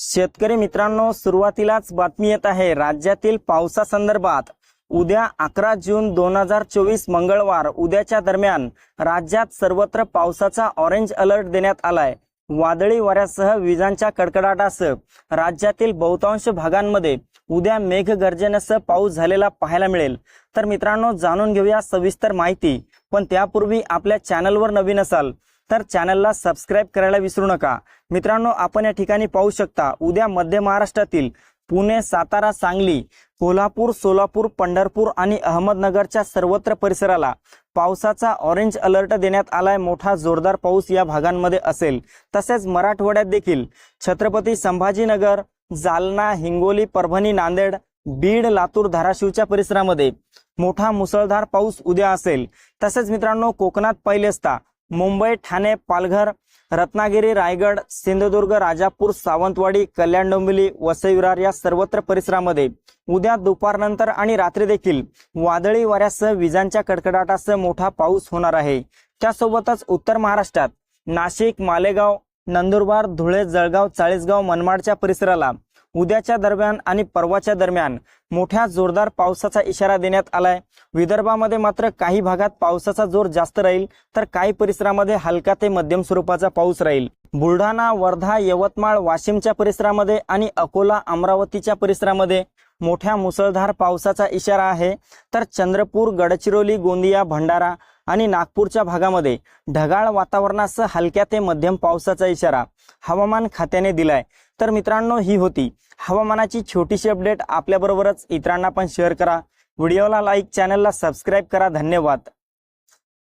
शेतकरी मित्रांनो सुरुवातीलाच बातमी येत आहे. राज्यातील पावसासंदर्भात उद्या अकरा जून दोन हजार चोवीस मंगळवार उद्याच्या दरम्यान राज्यात सर्वत्र पावसाचा ऑरेंज अलर्ट देण्यात आलाय. वादळी वाऱ्यासह विजांच्या कडकडाटासह राज्यातील बहुतांश भागांमध्ये उद्या मेघगर्जनेसह पाऊस झालेला पाहायला मिळेल. तर मित्रांनो जाणून घेऊया सविस्तर माहिती. पण त्यापूर्वी आपल्या चॅनलवर नवीन असाल तर चॅनलला सबस्क्राईब करायला विसरू नका. मित्रांनो आपण या ठिकाणी पाहू शकता उद्या मध्य महाराष्ट्रातील पुणे सातारा सांगली कोल्हापूर सोलापूर पंढरपूर आणि अहमदनगरच्या सर्वत्र परिसराला पावसाचा ऑरेंज अलर्ट देण्यात आलाय. मोठा जोरदार पाऊस या भागांमध्ये असेल. तसेच मराठवाड्यात देखील छत्रपती संभाजीनगर जालना हिंगोली परभणी नांदेड बीड लातूर धाराशिवच्या परिसरामध्ये मोठा मुसळधार पाऊस उद्या असेल. तसेच मित्रांनो कोकणात पहिले असता मुंबई ठाणे पालघर रत्नागिरी रायगड सिंधुदुर्ग राजापूर सावंतवाडी कल्याण डोंबिवली वसई विरार या सर्वत्र परिसरामध्ये उद्या दुपारनंतर आणि रात्री देखील वादळी वाऱ्यासह विजांच्या कडकडाटासह मोठा पाऊस होणार आहे. त्यासोबतच उत्तर महाराष्ट्रात नाशिक मालेगाव नंदुरबार धुळे जळगाव चाळीसगाव मनमाडच्या परिसराला उद्याच्या दरम्यान आणि परवाच्या दरम्यान मोठ्या जोरदार पावसाचा इशारा देण्यात आलाय. विदर्भामध्ये मात्र काही भागात पावसाचा जोर जास्त राहील तर काही परिसरामध्ये हलका ते मध्यम स्वरूपाचा पाऊस राहील. बुलढाणा वर्धा यवतमाळ वाशिमच्या परिसरामध्ये आणि अकोला अमरावतीच्या परिसरामध्ये मोठ्या मुसळधार पावसाचा इशारा आहे. तर चंद्रपूर गडचिरोली गोंदिया भंडारा आणि नागपूरच्या भागामध्ये ढगाळ वातावरणासह हलक्या ते मध्यम पावसाचा इशारा हवामान खात्याने दिलाय. तर मित्रांनो ही होती. हवामानाची छोटीशी अपडेट आपल्याबरोबरच इतरांना पण शेअर करा. व्हिडिओला लाईक चॅनलला सबस्क्राईब करा. धन्यवाद.